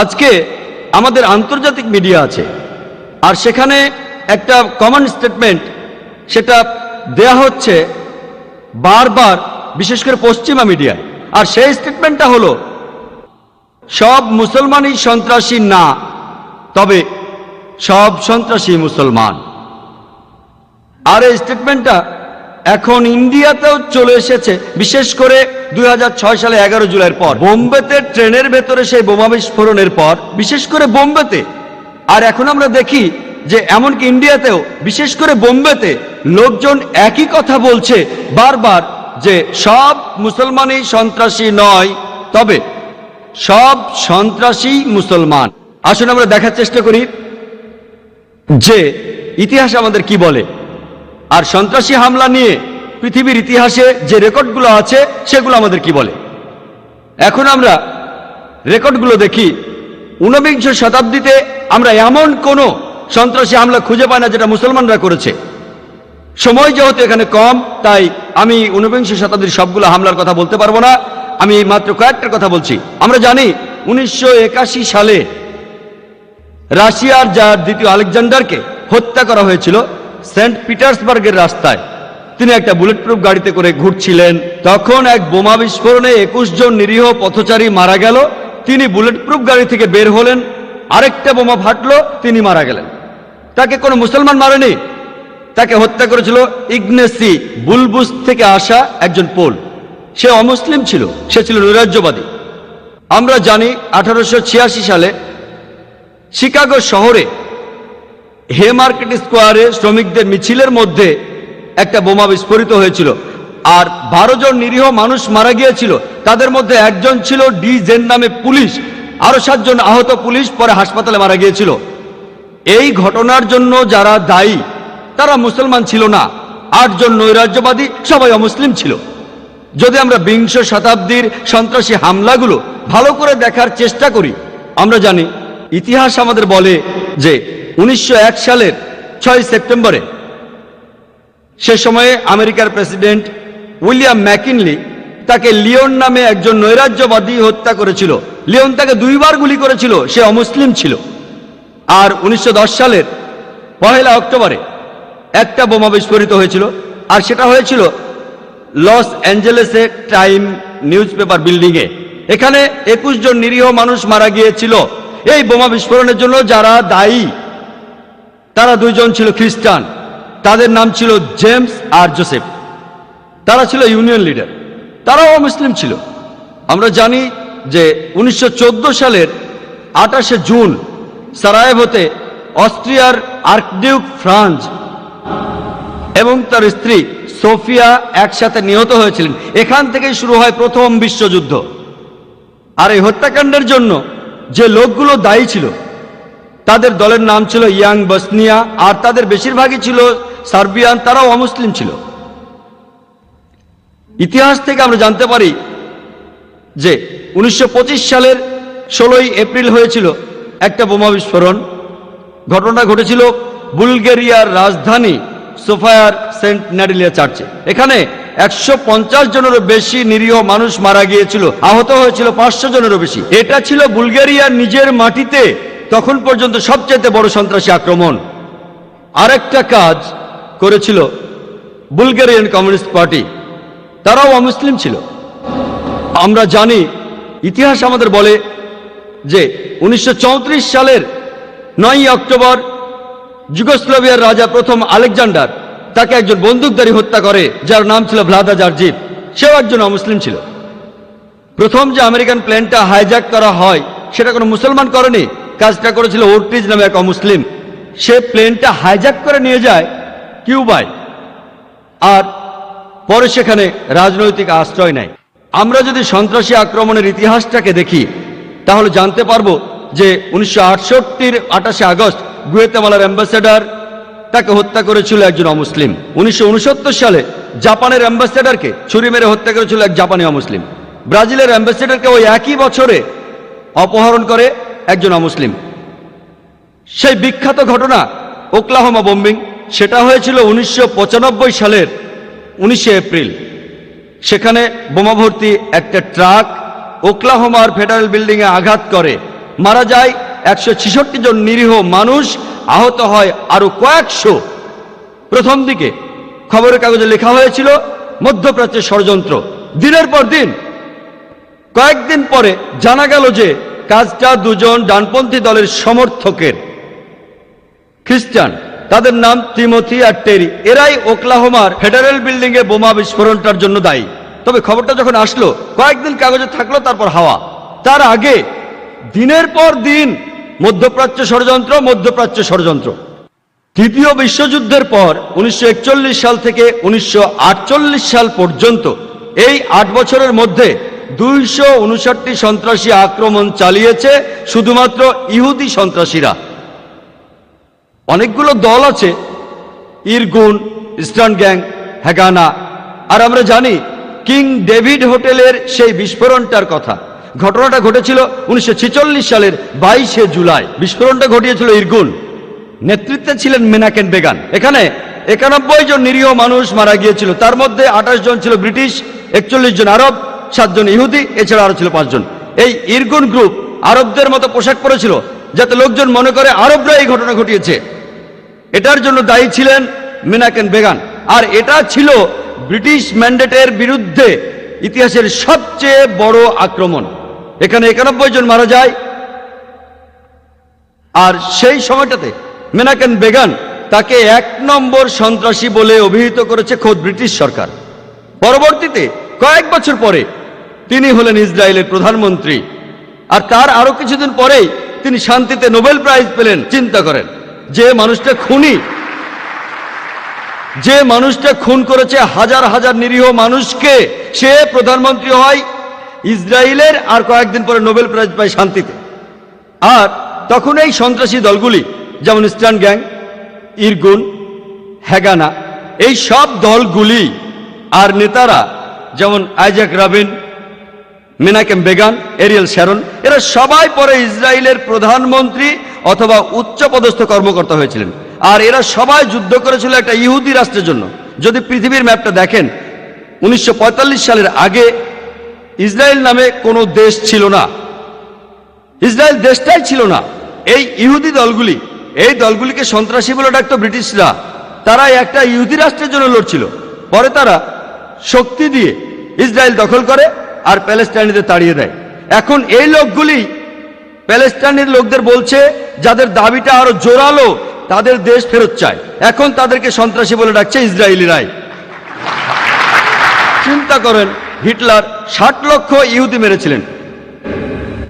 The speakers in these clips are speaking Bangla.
আজকে আমাদের আন্তর্জাতিক মিডিয়া আছে। আর সেখানে একটা কমন স্টেটমেন্ট সেটা দেয়া হচ্ছে বারবার, বিশেষ করে পশ্চিমা মিডিয়ায় আর সেই স্টেটমেন্টটা হলো, সব মুসলমানই সন্ত্রাসী না, তবে সব সন্ত্রাসী মুসলমান। আর এই স্টেটমেন্টটা এখন ইন্ডিয়াতেও চলে এসেছে, বিশেষ করে দুই সালে এগারো জুলাইয়ের পর। বোম্বেতে ট্রেনের ভেতরে সেই বোমা বিস্ফোরণের পর, বিশেষ করে বোম্বেতে, আর এখন আমরা দেখি যে এমনকি ইন্ডিয়াতেও, বিশেষ করে বোম্বেতে, লোকজন একই কথা বলছে বারবার যে সব মুসলমানই সন্ত্রাসী নয়। তবে সব সন্ত্রাসী মুসলমান। আসুন আমরা দেখার চেষ্টা করি যে ইতিহাস আমাদের কি বলে। আর সন্ত্রাসী হামলা নিয়ে পৃথিবীর ইতিহাসে যে রেকর্ডগুলো আছে, সেগুলো আমাদের কি বলে? এখন আমরা রেকর্ডগুলো দেখি। ঊনবিংশ শতাব্দীতে আমরা এমন কোন সন্ত্রাসী হামলা খুঁজে পাই না যেটা মুসলমানরা করেছে। সময় যেহেতু এখানে কম, তাই আমি ঊনবিংশ শতাব্দীর সবগুলো হামলার কথা বলতে পারব না। আমি মাত্র কয়েকটার কথা বলছি। আমরা জানি উনিশশো একাশি সালে রাশিয়ার যার দ্বিতীয় আলেকজান্ডারকে হত্যা করা হয়েছিল সেন্ট পিটার্সবার্গের রাস্তায়। তিনি একটা বুলেট প্রুফ গাড়িতে করে ঘুরছিলেন। তখন এক বোমা বিস্ফোরণে একুশ জন নিরীহ পথচারী মারা গেল। তিনি বুলেট প্রুফ গাড়ি থেকে বের হলেন। আরেকটা বোমা ফাটলো, তিনি মারা গেলেন। তাকে কোনো মুসলমান মারেনি। তাকে হত্যা করেছিল ইগনেসি বুলবুস থেকে আসা একজন পোল। সে অমুসলিম ছিল, সে ছিল নৈরাজ্যবাদী। আমরা জানি আঠারোশো ছিয়াশি সালে শিকাগো শহরে হে মার্কেট স্কোয়ারে শ্রমিকদের মিছিলের মধ্যে একটা বোমা বিস্ফোরিত হয়েছিল। আর বারো জন নিরীহ মানুষ মারা গিয়েছিল। তাদের মধ্যে একজন ছিল ডি জেন নামে পুলিশ। আরও সাতজন আহত পুলিশ পরে হাসপাতালে মারা গিয়েছিল। এই ঘটনার জন্য যারা দায়ী, তারা মুসলমান ছিল না। আটজন নৈরাজ্যবাদী, সবাই অমুসলিম ছিল। যদি আমরা বিংশ শতাব্দীর সন্ত্রাসী হামলাগুলো ভালো করে দেখার চেষ্টা করি, আমরা জানি, ইতিহাস আমাদের বলে যে উনিশশো এক সালের ছয় সেপ্টেম্বরে সে সময়ে আমেরিকার প্রেসিডেন্ট উইলিয়াম ম্যাকিনলি তাকে লিওন নামে একজন নৈরাজ্যবাদী হত্যা করেছিল। লিওন তাকে দুইবার গুলি করেছিল, সে অমুসলিম ছিল। আর উনিশশো সালের পহেলা অক্টোবরে একটা বোমা বিস্ফোরিত হয়েছিল, আর সেটা হয়েছিল লস অ্যাঞ্জেলেসে টাইম নিউজ পেপার বিল্ডিংয়ে। এখানে একুশ জন নিরীহ মানুষ মারা গিয়েছিল। এই বোমা বিস্ফোরণের জন্য যারা দায়ী, তারা দুইজন ছিল খ্রিস্টান। তাদের নাম ছিল জেমস আর জোসেফ। তারা ছিল ইউনিয়ন লিডার। তারাও মুসলিম ছিল। আমরা জানি যে উনিশশো চোদ্দ সালের আঠাশে জুন সারায়েভোতে অস্ট্রিয়ার আর্কডিউক ফ্রান্স এবং তার স্ত্রী সোফিয়া একসাথে নিহত হয়েছিলেন। এখান থেকেই শুরু হয় প্রথম বিশ্বযুদ্ধ। আর এই হত্যাকাণ্ডের জন্য যে লোকগুলো দায়ী ছিল, তাদের দলের নাম ছিল ইয়াং বসনিয়া, আর তাদের বেশিরভাগই ছিল সার্বিয়ান তারাও অমুসলিম ছিল। ইতিহাস থেকে আমরা জানতে পারি যে উনিশশো পঁচিশ সালের ষোলোই এপ্রিল হয়েছিল একটা বোমা বিস্ফোরণ। ঘটনা ঘটেছিল বুলগেরিয়ার রাজধানী সোফায়ার সেন্ট ন্যাডিলিয়া চার্চে। এখানে একশো পঞ্চাশ জনেরও বেশি নিরীহ মানুষ মারা গিয়েছিল। আহত হয়েছিল পাঁচশো জনেরও বেশি। এটা ছিল বুলগেরিয়ার নিজের মাটিতে তখন পর্যন্ত সবচেয়ে বড় সন্ত্রাসী আক্রমণ। আরেকটা কাজ করেছিল বুলগেরিয়ান কমিউনিস্ট পার্টি। তারাও অমুসলিম ছিল। আমরা জানি, ইতিহাস আমাদের বলে যে উনিশশো চৌত্রিশ সালের নয়ই অক্টোবর যুগোস্লোভিয়ার রাজা প্রথম আলেকজান্ডার তাকে একজন বন্দুকধারী হত্যা করে, যার নাম ছিল ভ্লাদা জার্জিভ সেও একজন অমুসলিম ছিল। প্রথম যে আমেরিকান প্লেনটা হাইজ্যাক করা হয়, সেটা কোনো মুসলমান করেনি, কাজটা করেছিল ওর্টিজ নামে এক অমুসলিম। সে প্লেনটা হাইজ্যাক করে নিয়ে যায় কিউবায়। আর পরে সেখানে রাজনৈতিক আশ্রয় নেয়। আমরা যদি সন্ত্রাসী আক্রমণের ইতিহাসটাকে দেখি, তাহলে জানতে পারব যে উনিশশো আটষট্টির আঠাশে আগস্ট গুয়েতেমালার অ্যাম্বাসেডার তাকে হত্যা করেছিল একজন অমুসলিম। উনিশশো উনসত্তর সালে জাপানের অ্যাম্বাসেডারকে ছুরি মেরে হত্যা করেছিল এক জাপানি অমুসলিম। ব্রাজিলের অ্যাম্বাসেডারকে ওই একই বছরে অপহরণ করে একজন অমুসলিম। সেই বিখ্যাত ঘটনা ওকলাহোমা বোম্বিং সেটা হয়েছিল উনিশশো পঁচানব্বই সালের উনিশে এপ্রিল। সেখানে বোমা ভর্তি একটা ট্রাক ওকলাহোমার ফেডারেল বিল্ডিংয়ে আঘাত করে। মারা যায় একশো ছেষট্টি জন নিরীহ মানুষ, আহত হয় আরও কয়েকশো। প্রথম দিকে খবরের কাগজে লেখা হয়েছিল, মধ্যপ্রাচ্যের ষড়যন্ত্র। দিনের পর দিন, কয়েকদিন পরে জানা গেল যে কাজটা দুজন ডানপন্থী দলের সমর্থকের, খ্রিস্টান। তাদের নাম তিমথি আর টেরি। এরাই ওকলাহোমার ফেডারেল বিল্ডিং এ বোমা বিস্ফোরণটার জন্য দায়ী। তবে খবরটা যখন আসলো, কয়েকদিন কাগজে থাকল তারপর হাওয়া। তার আগে দিনের পর দিন মধ্যপ্রাচ্য ষড়যন্ত্র মধ্যপ্রাচ্য ষড়যন্ত্র। তৃতীয় বিশ্বযুদ্ধের পর উনিশশো একচল্লিশ সাল থেকে উনিশশো আটচল্লিশ সাল পর্যন্ত এই আট বছরের মধ্যে দুইশো সন্ত্রাসী আক্রমণ চালিয়েছে শুধুমাত্র ইহুদি সন্ত্রাসীরা। অনেকগুলো দল আছে, ইরগুন, ইস্টার্ন গ্যাং হ্যাগানা আর আমরা জানি, কিং ডেভিড হোটেলের সেই বিস্ফোরণটার কথা। ঘটনাটা ঘটেছিল উনিশশো ছেচল্লিশ সালের বাইশে জুলাই। বিস্ফোরণটা ঘটিয়েছিল ইরগুন। নেতৃত্বে ছিলেন মেনাকেন বেগান। এখানে একানব্বই জন নিরীহ মানুষ মারা গিয়েছিল। তার মধ্যে আঠাশ জন ছিল ব্রিটিশ, একচল্লিশ জন আরব সাতজন ইহুদি, এছাড়া আরও ছিল পাঁচজন। এই ইরগুন গ্রুপ আরবদের মতো পোশাক পরেছিল, যাতে লোকজন মনে করে আরবরা এই ঘটনা ঘটিয়েছে। এটার জন্য দায়ী ছিলেন মিনাকেন বেগান। আর এটা ছিল ব্রিটিশ ম্যান্ডেটের বিরুদ্ধে ইতিহাসের সবচেয়ে বড় আক্রমণ। এখানে একানব্বই জন মারা যায়। আর সেই সময়টাতে মেনাকেন বেগান তাকে এক নম্বর সন্ত্রাসী বলে অভিহিত করেছে খোদ ব্রিটিশ সরকার। পরবর্তীতে কয়েক বছর পরে তিনি হলেন ইসরায়েলের প্রধানমন্ত্রী। আর তার আরও কিছুদিন পরেই তিনি শান্তিতে নোবেল প্রাইজ পেলেন, চিন্তা করেন। যে মানুষটা খুনি, যে মানুষটা খুন করেছে হাজার হাজার নিরীহ মানুষকে, সে প্রধানমন্ত্রী হয় ইসরায়েলের আর কয়েকদিন পরে নোবেল প্রাইজ পায় শান্তিতে। আর তখন এই সন্ত্রাসী দলগুলি, যেমন ইস্টার্ন গ্যাং, ইরগুন হ্যাগানা এই সব দলগুলি আর নেতারা, যেমন Isaac Rabin, Menachem Begin, Ariel Sharon, এরা সবাই পরে ইসরায়েলের প্রধানমন্ত্রী অথবা উচ্চপদস্থ কর্মকর্তা হয়েছিলেন। আর এরা সবাই যুদ্ধ করেছিল একটা ইহুদি রাষ্ট্রের জন্য। যদি পৃথিবীর ম্যাপটা দেখেন, উনিশশো পঁয়তাল্লিশ সালের আগে ইসরায়েল নামে কোনো দেশ ছিল না। ইসরায়েল দেশটাই ছিল না। এই ইহুদি দলগুলি, এই দলগুলিকে সন্ত্রাসী বলে ডাকতো ব্রিটিশরা। তারা একটা ইহুদি রাষ্ট্রের জন্য লড়ছিল। পরে তারা শক্তি দিয়ে ইসরায়েল দখল করে আর প্যালেস্টাইনিদের তাড়িয়ে দেয়। এখন এই লোকগুলি প্যালেস্টাইনের লোকদের বলছে, যাদের দাবিটা আরও জোরালো, তাদের দেশ ফেরত চায়। এখন তাদেরকে সন্ত্রাসী বলে ডাকছে ইসরায়েলিরাই। চিন্তা করেন, হিটলার ষাট লক্ষ ইহুদি মেরেছিলেন।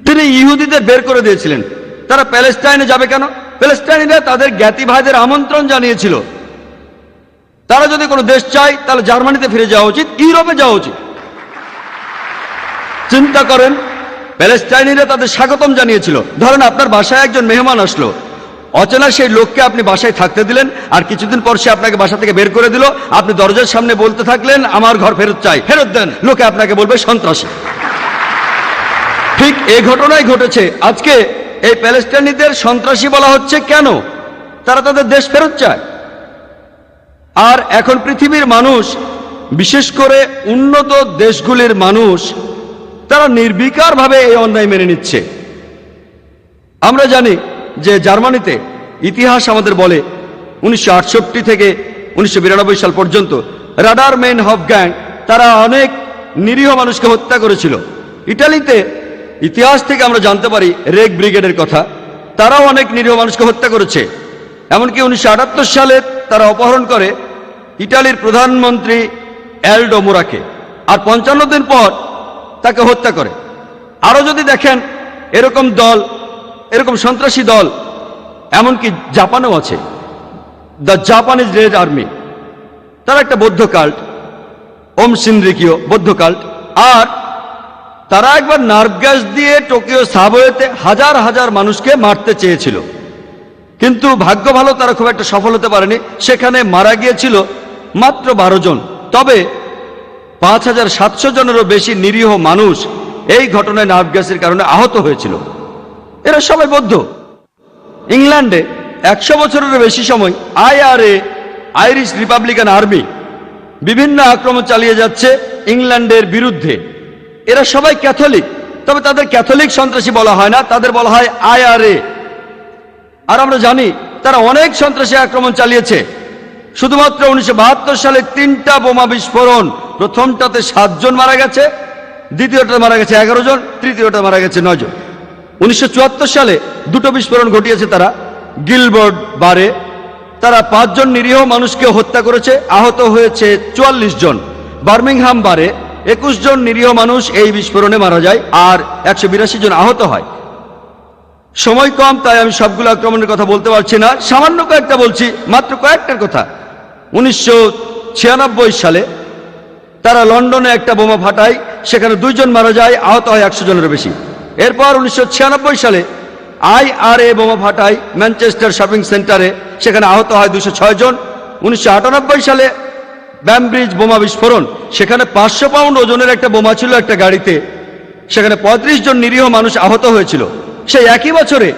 তিনি ইহুদিদের বের করে দিয়েছিলেন। তারা প্যালেস্টাইনে যাবে কেন? প্যালেস্টাইনিরা তাদের জ্ঞাতি ভাইদের আমন্ত্রণ জানিয়েছিল। তারা যদি কোনো দেশ চায়, তাহলে জার্মানিতে ফিরে যাওয়া উচিত, ইউরোপে যাওয়া উচিত। চিন্তা করেন প্যালেস্টাইনিরা তাদের স্বাগতম জানিয়েছিল। ধরেন আপনার বাসায় একজন মেহমান আসলো। অচেনা সেই লোককে আপনি বাসায় থাকতে দিলেন আর কিছুদিন পর সে আপনাকে বাসা থেকে বের করে দিল। আপনি দরজার সামনে বলতে থাকলেন, আমার ঘর ফেরত চাই। ফেরত দেন। লোকে আপনাকে বলবে, সন্ত্রাসী। ঠিক এই ঘটনাই ঘটেছে। আজকে এই প্যালেস্টাইনিদের সন্ত্রাসী বলা হচ্ছে কেন? তারা তাদের দেশ ফেরত চায়। আর এখন পৃথিবীর মানুষ, বিশেষ করে উন্নত দেশগুলির মানুষ তারা নির্বিকারভাবে এই অন্যায় মেনে নিচ্ছে। আমরা জানি যে জার্মানিতে ইতিহাস আমাদের বলে, উনিশশো আটষট্টি থেকে উনিশশো বিরানব্বই সাল পর্যন্ত রাডার মেন হফ গ্যাং তারা অনেক নিরীহ মানুষকে হত্যা করেছিল। ইটালিতে ইতিহাস থেকে আমরা জানতে পারি রেগ ব্রিগেডের কথা, তারাও অনেক নিরীহ মানুষকে হত্যা করেছে। এমনকি উনিশশো আটাত্তর সালে তারা অপহরণ করে ইটালির প্রধানমন্ত্রী অ্যালডো মোরাকে। আর পঞ্চান্ন দিন পর তাকে হত্যা করে। আরও যদি দেখেন, এরকম দল, এরকম সন্ত্রাসী দল, এমনকি জাপানেও আছে। দ্য জাপানিজ রেড আর্মি তারা একটা বৌদ্ধ কাল্ট ওম সিন্দ্রিকীয় বৌদ্ধ কাল্ট আর তারা একবার নার্ভ গ্যাস দিয়ে টোকিও সাবওয়েতে হাজার হাজার মানুষকে মারতে চেয়েছিল। কিন্তু ভাগ্য ভালো, তারা খুব একটা সফল হতে পারেনি। সেখানে মারা গিয়েছিল মাত্র বারো জন। তবে পাঁচ হাজার সাতশো জনেরও বেশি নিরীহ মানুষ এই ঘটনায় নার্ভ গ্যাসের কারণে আহত হয়েছিল। এরা সবাই বৌদ্ধ। ইংল্যান্ডে একশো বছরেরও বেশি সময় আইআরএ, আইরিশ রিপাবলিকান আর্মি বিভিন্ন আক্রমণ চালিয়ে যাচ্ছে ইংল্যান্ডের বিরুদ্ধে। এরা সবাই ক্যাথলিক, তবে তাদের ক্যাথলিক সন্ত্রাসী বলা হয় না, তাদের বলা হয় আইআরএ। আর আমরা জানি তারা অনেক সন্ত্রাসী আক্রমণ চালিয়েছে। শুধুমাত্র উনিশশো বাহাত্তর সালে তিনটা বোমা বিস্ফোরণ প্রথমটাতে সাতজন মারা গেছে দ্বিতীয়টা মারা গেছে এগারো জন, তৃতীয়টা মারা গেছে নয় জন। উনিশশো সালে দুটো বিস্ফোরণ ঘটিয়েছে তারা। গিলবোর্ড বারে তারা পাঁচজন নিরীহ মানুষকে হত্যা করেছে, আহত হয়েছে চুয়াল্লিশ জন। বার্মিংহাম বারে একুশ জন নিরীহ মানুষ এই বিস্ফোরণে মারা যায় আর একশো বিরাশি জন আহত হয়। সময় কম, তাই আমি সবগুলো আক্রমণের কথা বলতে পারছি না। সামান্য কয়েকটা বলছি, মাত্র কয়েকটার কথা। উনিশশো ছিয়ানব্বই সালে তারা লন্ডনে একটা বোমা ফাটায়, সেখানে দুইজন মারা যায়, আহত হয় একশো জনের বেশি। এরপর উনিশশো ছিয়ানব্বই সালে আই আর এ বোমা ফাটায় ম্যানচেস্টার শপিং সেন্টারে, সেখানে আহত হয় দুশো ছয় জন। উনিশশো আটানব্বই সালে ব্যামব্রিজ বোমা বিস্ফোরণ, সেখানে পাঁচশো পাউন্ড ওজনের একটা বোমা ছিল একটা গাড়িতে। সেখানে ৩৫ জন নিরীহ মানুষ আহত হয়েছিল। সেই একই বছরে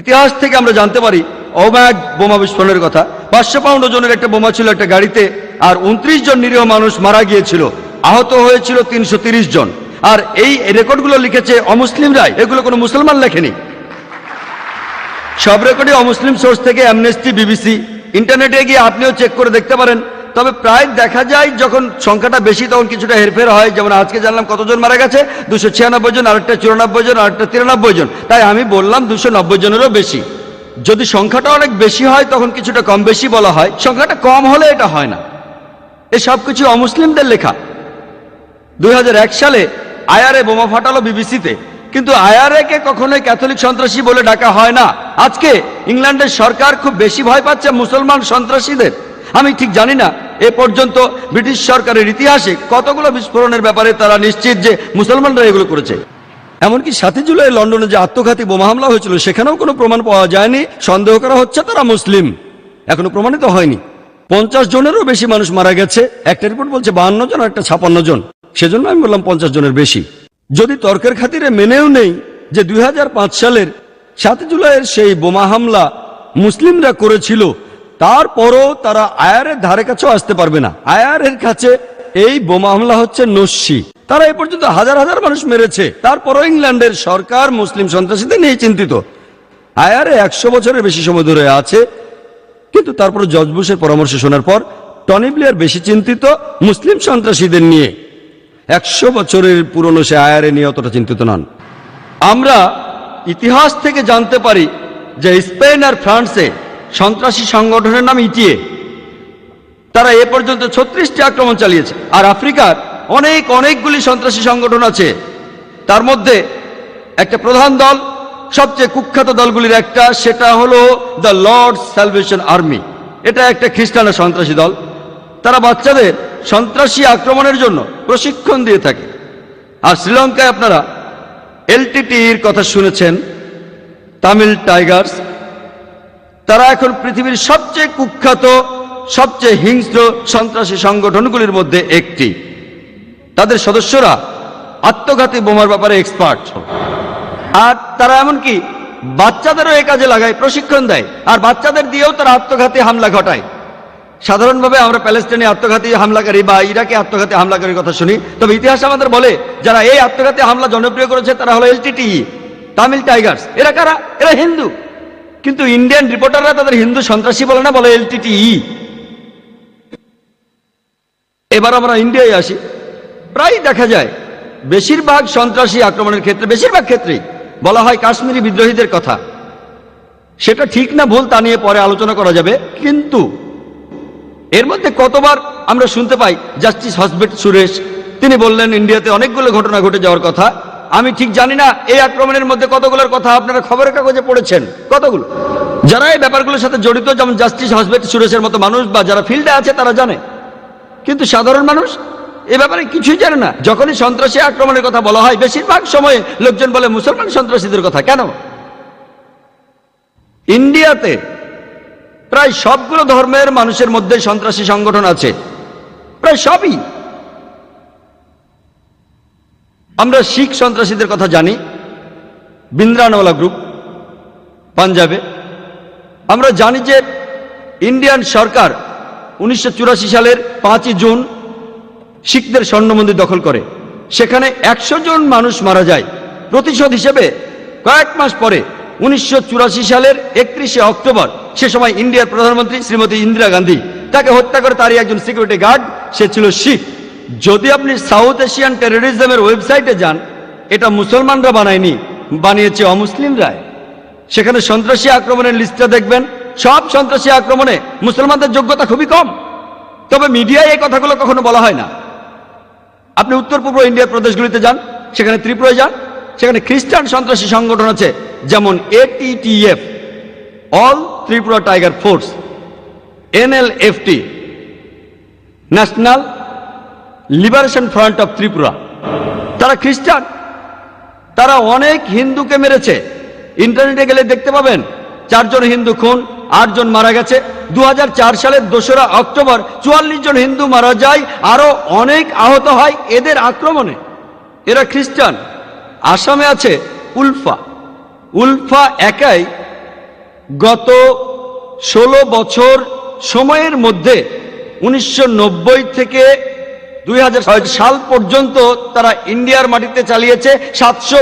ইতিহাস থেকে আমরা জানতে পারি অব্যাগ বোমা বিস্ফোরণের কথা। পাঁচশো পাউন্ড ওজনের একটা বোমা ছিল একটা গাড়িতে, আর উনত্রিশ জন নিরীহ মানুষ মারা গিয়েছিল। আহত হয়েছিল তিনশো জন। আর এই রেকর্ডগুলো লিখেছে অমুসলিমরাই এগুলো কোনো মুসলমান লেখেনি। সব রেকর্ডে অমুসলিম সোর্স থেকে, অ্যামনেস্টি, বিবিসি। ইন্টারনেটে গিয়ে আপনিও চেক করে দেখতে পারেন। তবে প্রায় দেখা যায় যখন সংখ্যাটা বেশি, তখন কিছুটা হেরফের হয়। যেমন আজকে জানলাম কতজন মারা গেছে? দুশো ছিয়ানব্বই জন, আরেকটা চুরানব্বই জন, আরেকটা তিরানব্বই জন। তাই আমি বললাম দুশো নব্বই জনেরও বেশি। যদি সংখ্যাটা অনেক বেশি হয়, তখন কিছুটা কম বেশি বলা হয়। সংখ্যাটা কম হলে এটা হয় না। এ সব কিছু অমুসলিমদের লেখা। দুই হাজার এক সালে আয়ারে বোমা ফাটালো বিবিসিতে। কিন্তু আয়ারে কে কখনোই ক্যাথলিক সন্ত্রাসী বলে ডাকা হয় না। আজকে ইংল্যান্ডের সরকার খুব বেশি ভয় পাচ্ছে মুসলমান সন্ত্রাসীদের। আমি ঠিক জানি না, এ পর্যন্ত ব্রিটিশ সরকারের ইতিহাসে কতগুলো বিস্ফোরণের ব্যাপারে তারা নিশ্চিত যে মুসলমানরা এগুলো করেছে। এমনকি সাতই জুলাই লন্ডনে যে আত্মঘাতী বোমা হামলা হয়েছিল, সেখানেও কোনো প্রমাণ পাওয়া যায়নি। সন্দেহ করা হচ্ছে তারা মুসলিম। এখনও প্রমাণিত হয়নি। পঞ্চাশ জনেরও বেশি মানুষ মারা গেছে। একটা রিপোর্ট বলছে বাহান্ন জন একটা ছাপান্ন জন। সেজন্য আমি বললাম পঞ্চাশ জনের বেশি। যদি তর্কের খাতিরে মেনেও নেই যে দুই হাজার পাঁচ সালের সাত জুলাইয়ের সেই বোমা হামলা মুসলিমরা করেছিল, তারপরও তারা আয়ারের ধারে কাছেও আসতে পারবে না। আয়ারের কাছে এই বোমা হামলা হচ্ছে নস্যি। তারা এ পর্যন্ত হাজার হাজার মানুষ মেরেছে। তারপরও ইংল্যান্ডের সরকার মুসলিম সন্ত্রাসীদের নিয়ে চিন্তিত। আয়ারে একশো বছরের বেশি সময় ধরে আছে, কিন্তু তারপর জর্জ বুশের পরামর্শ শোনার পর টনি ব্লেয়ার বেশি চিন্তিত মুসলিম সন্ত্রাসীদের নিয়ে। একশো বছরের পুরনো সে আয়ারে নিয়ে অতটা চিন্তিত নন। আমরা ইতিহাস থেকে জানতে পারি যে স্পেন আর ফ্রান্সে সন্ত্রাসী সংগঠনের নাম ইটিএ। তারা এ পর্যন্ত ছত্রিশটি আক্রমণ চালিয়েছে। আর আফ্রিকার অনেক, অনেকগুলি সন্ত্রাসী সংগঠন আছে। তার মধ্যে একটা প্রধান দল, সবচেয়ে কুখ্যাত দলগুলির একটা, সেটা হলো দ্য লর্ড স্যালভেশন আর্মি। এটা একটা খ্রিস্টানের সন্ত্রাসী দল। তারা বাচ্চাদের সন্ত্রাসী আক্রমণের জন্য প্রশিক্ষণ দিয়ে থাকে। আর শ্রীলঙ্কায় আপনারা এলটিটির কথা শুনেছেন, তামিল টাইগার্স। তারা এখন পৃথিবীর সবচেয়ে কুখ্যাত, সবচেয়ে হিংস্র সন্ত্রাসী সংগঠনগুলির মধ্যে একটি। তাদের সদস্যরা আত্মঘাতী বোমার ব্যাপারে এক্সপার্ট আর তারা এমনকি বাচ্চাদেরও এ কাজে লাগায়, প্রশিক্ষণ দেয়। আর বাচ্চাদের দিয়েও তারা আত্মঘাতী হামলা ঘটায়। সাধারণভাবে আমরা প্যালেস্টাইনে আত্মঘাতী হামলাকারী বা ইরাকে আত্মঘাতী হামলাকারীর কথা শুনি। তবে ইতিহাস আমাদের বলে, যারা এই আত্মঘাতী হামলা জনপ্রিয় করেছে, তারা হলো এলটিটি তামিল টাইগার্স। এরা কারা? এরা হিন্দু। কিন্তু ইন্ডিয়ান রিপোর্টাররা তাদের হিন্দু সন্ত্রাসী বলে না, বলে এলটিটি এবার আমরা ইন্ডিয়ায় আসি। প্রায় দেখা যায়। বেশিরভাগ সন্ত্রাসী আক্রমণের ক্ষেত্রে, বেশিরভাগ ক্ষেত্রেই বলা হয় কাশ্মীরি বিদ্রোহীদের কথা। সেটা ঠিক না, ভুল তা নিয়ে পরে আলোচনা করা যাবে। কিন্তু এর মধ্যে কতবার আমরা শুনতে পাই, জাস্টিস হসবেট সুরেশ, তিনি বললেন, ইন্ডিয়াতে অনেকগুলো ঘটনা ঘটে যাওয়ার কথা। আমি ঠিক জানি না, এই আক্রমণের মধ্যে কতগুলোর কথা আপনারা খবরের কাগজে পড়েছেন? কতগুলো? যারা এই ব্যাপারগুলোর সাথে জড়িত, যেমন জাস্টিস হসবেট সুরেশের মতো মানুষ বা যারা ফিল্ডে আছে, তারা জানে। কিন্তু সাধারণ মানুষ এ ব্যাপারে কিছুই জানে না। যখনই সন্ত্রাসী আক্রমণের কথা বলা হয়, বেশিরভাগ সময়ে লোকজন বলে মুসলমান সন্ত্রাসীদের কথা। কেন? ইন্ডিয়াতে প্রায় সবগুলো ধর্মের মানুষের মধ্যে সন্ত্রাসী সংগঠন আছে। প্রায় সবই। আমরা শিখ সন্ত্রাসীদের কথা জানি। বিন্দ্রানওয়ালা গ্রুপ, পাঞ্জাবে। আমরা জানি যে ইন্ডিয়ান সরকার উনিশশো চুরাশি সালের পাঁচই জুন শিখদের স্বর্ণ মন্দির দখল করে। সেখানে একশো জন মানুষ মারা যায়। প্রতিশোধ হিসেবে কয়েক মাস পরে উনিশশো চুরাশি সালের একত্রিশে অক্টোবর, সে সময় ইন্ডিয়ার প্রধানমন্ত্রী শ্রীমতী ইন্দিরা গান্ধী তাকে হত্যা করে তারই একজন সিকিউরিটি গার্ড সে ছিল শিখ। যদি আপনি সাউথ এশিয়ান টেরোরিজমের ওয়েবসাইটে যান, এটা মুসলমানরা বানায়নি, বানিয়েছে অমুসলিমরাই সেখানে সন্ত্রাসী আক্রমণের লিস্টটা দেখবেন। সব সন্ত্রাসী আক্রমণে মুসলমানদের যোগ্যতা খুবই কম। তবে মিডিয়ায় এই কথাগুলো কখনো বলা হয় না। আপনি উত্তর পূর্ব ইন্ডিয়ার প্রদেশগুলিতে যান, সেখানে ত্রিপুরায় যান, সেখানে খ্রিস্টান সন্ত্রাসী সংগঠন আছে, যেমন ATTF All Tripura Tiger Force NLFT National Liberation Front of Tripura তারা খ্রিস্টান। তারা অনেক হিন্দুকে মেরেছে। ইন্টারনেটে গেলে দেখতে পাবেন, চারজন হিন্দু খুন আটজন মারা গেছে। দু হাজার চার সালের দোসরা অক্টোবর চুয়াল্লিশ জন হিন্দু মারা যায়, আরও অনেক আহত হয় এদের আক্রমণে। এরা খ্রিস্টান। আসামে আছে উলফা। উলফা একাই গত ষোলো বছর সময়ের মধ্যে উনিশশো নব্বই থেকে দুই সাল পর্যন্ত তারা ইন্ডিয়ার মাটিতে চালিয়েছে সাতশো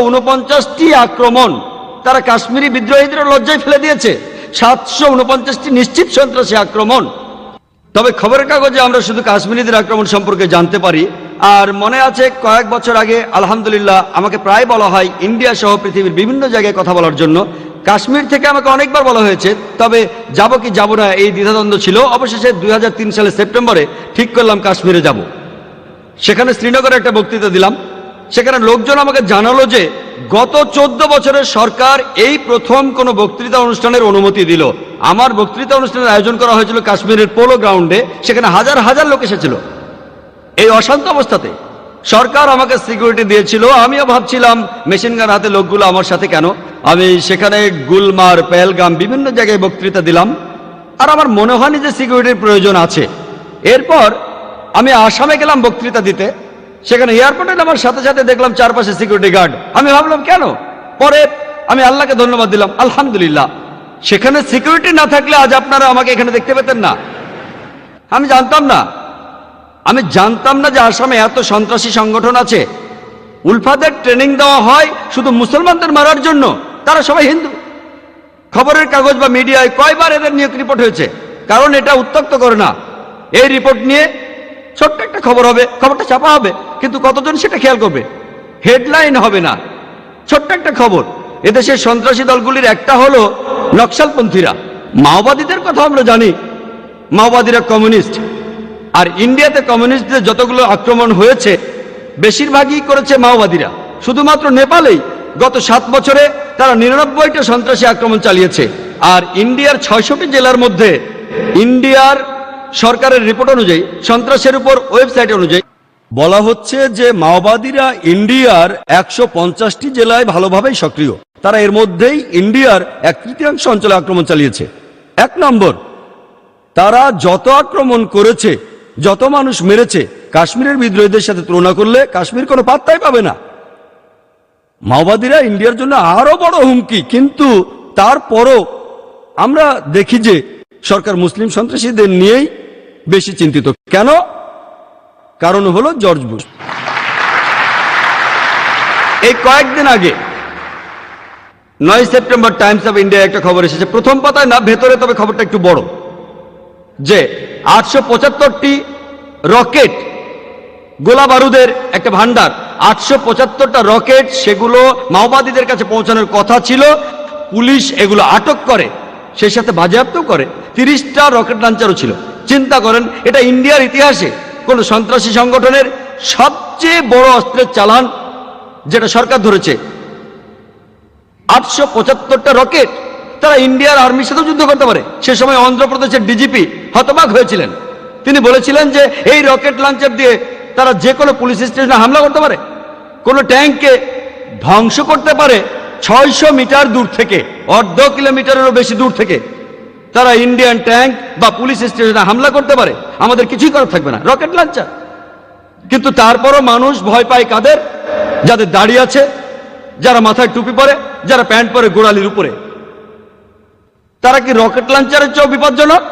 আক্রমণ। তারা কাশ্মীরি বিদ্রোহীদের লজ্জায় ফেলে দিয়েছে। সাতশো উনপঞ্চাশটি নিশ্চিত সন্ত্রাসী আক্রমণ। তবে খবরের কাগজে আমরা শুধু কাশ্মীরিদের আক্রমণ সম্পর্কে জানতে পারি। আর মনে আছে, কয়েক বছর আগে, আলহামদুলিল্লাহ, আমাকে প্রায় বলা হয় ইন্ডিয়া সহ পৃথিবীর বিভিন্ন জায়গায় কথা বলার জন্য। কাশ্মীর থেকে আমাকে অনেকবার বলা হয়েছে, তবে যাব কি যাব না এই দ্বিধাদ্বন্দ্ব ছিল। অবশেষে দুই সালের সেপ্টেম্বরে ঠিক করলাম কাশ্মীরে যাব। সেখানে শ্রীনগরে একটা বক্তৃতা দিলাম। সেখানে লোকজন আমাকে জানালো যে গত চোদ্দ বছরের সরকার এই প্রথম কোনো বক্তৃতা অনুষ্ঠানের অনুমতি দিল। আমার বক্তৃতা অনুষ্ঠানের আয়োজন করা হয়েছিল কাশ্মীরের পোলো গ্রাউন্ডে, সেখানে হাজার হাজার লোক এসেছিল। এই অশান্ত অবস্থাতে সরকার আমাকে সিকিউরিটি দিয়েছিল। আমিও ভাবছিলাম, মেশিন গান হাতে লোকগুলো আমার সাথে কেন? আমি সেখানে গুলমার পেলগাম বিভিন্ন জায়গায় বক্তৃতা দিলাম। আর আমার মনে হয়নি যে সিকিউরিটির প্রয়োজন আছে। এরপর আমি আসামে গেলাম বক্তৃতা দিতে। সেখানে এয়ারপোর্টে আমার সাথে সাথে দেখলাম চারপাশে সিকিউরিটি গার্ড আমি ভাবলাম, কেন? পরে আমি আল্লাহকে ধন্যবাদ দিলাম, আলহামদুলিল্লাহ, সেখানে সিকিউরিটি না থাকলে আজ আপনারা আমাকে এখানে দেখতে পেতেন না। আমি জানতাম না। আমি জানতাম না যে আসামে এত সন্ত্রাসী সংগঠন আছে। উলফাদের ট্রেনিং দেওয়া হয় শুধু মুসলমানদের মারার জন্য, তারা সবাই হিন্দু। খবরের কাগজ বা মিডিয়ায় কয়বার এদের নিয়ে রিপোর্ট হয়েছে, কারণ এটা উত্তক্ত করে না। এই রিপোর্ট নিয়ে ছোট্ট একটা খবর হবে, খবরটা চাপা হবে। কিন্তু কতজন সেটা খেয়াল করবে? হেডলাইন হবে না। ছোট্ট একটা খবর, এদেশের সন্ত্রাসী দলগুলির একটা হলো নকশালপন্থীরা। মাওবাদীদের কথা আমরা জানি, মাওবাদীরা কমিউনিস্ট। আর ইন্ডিয়াতে কমিউনিস্টদের যতগুলো আক্রমণ হয়েছে, বেশিরভাগই করেছে মাওবাদীরা। শুধুমাত্র নেপালেই গত সাত বছরে তারা নিরানব্বইটা সন্ত্রাসী আক্রমণ চালিয়েছে। আর ইন্ডিয়ার ছয়শটি জেলার মধ্যে ইন্ডিয়ার সরকারের রিপোর্ট অনুযায়ী, সন্ত্রাসের উপর ওয়েবসাইট অনুযায়ী বলা হচ্ছে যে মাওবাদীরা ইন্ডিয়ার একশো পঞ্চাশটি জেলায় ভালোভাবেই সক্রিয়। তারা এর মধ্যেই ইন্ডিয়ার এক তৃতীয়াংশ অঞ্চলে আক্রমণ চালিয়েছে। এক নম্বর, তারা যত আক্রমণ করেছে, যত মানুষ মেরেছে, কাশ্মীরের বিদ্রোহীদের সাথে তুলনা করলে কাশ্মীর কোনো পাত্তাই পাবে না। মাওবাদীরা ইন্ডিয়ার জন্য আরও বড় হুমকি, কিন্তু তারপরও আমরা দেখি যে সরকার মুসলিম সন্ত্রাসীদের নিয়েই বেশি চিন্তিত। কেন? কারণ হলো জর্জ বুশ। এই কয়েকদিন আগে নয় সেপ্টেম্বর টাইমস অফ ইন্ডিয়া একটা খবর এসেছে। প্রথম পাতায় না, ভেতরে, তবে খবরটা একটু বড়। যে আটশো পঁচাত্তরটি রকেট গোলা বারুদের একটা ভান্ডার আটশো পঁচাত্তরটা রকেট, সেগুলো মাওবাদীদের কাছে পৌঁছানোর কথা ছিল। পুলিশ এগুলো আটক করে, সেই সাথে বাজেয়াপ্তও করে। তিরিশটা রকেট লাঞ্চারও ছিল। চিন্তা করেন, এটা ইন্ডিয়ার ইতিহাসে কোন সন্ত্রাসী সংগঠনের সবচেয়ে বড় অস্ত্রের চালান যেটা সরকার ধরেছে। আটশো পঁচাত্তরটা রকেট তারা ইন্ডিয়ার আর্মির সাথেও যুদ্ধ করতে পারে। সে সময় অন্ধ্রপ্রদেশের ডিজিপি হতবাক হয়েছিলেন। তিনি বলেছিলেন যে এই রকেট লঞ্চার দিয়ে তারা যে কোনো পুলিশ স্টেশনে হামলা করতে পারে। কোনো ট্যাঙ্ককে ধ্বংস করতে পারে ছয়শো মিটার দূর থেকে, অর্ধ কিলোমিটারেরও বেশি দূর থেকে। তারা ইন্ডিয়ান ট্যাঙ্ক বা পুলিশ স্টেশনে হামলা করতে পারে। আমাদের কিছুই করার থাকবে না। Rocket launcher. কিন্তু তারপরও মানুষ ভয় পায় কাদের? যাদের দাড়ি আছে, যারা মাথায় টুপি পরে, যারা প্যান্ট পরে গোড়ালির উপরে। তারা কি রকেট লাঞ্চারের চেয়েও বিপজ্জনক?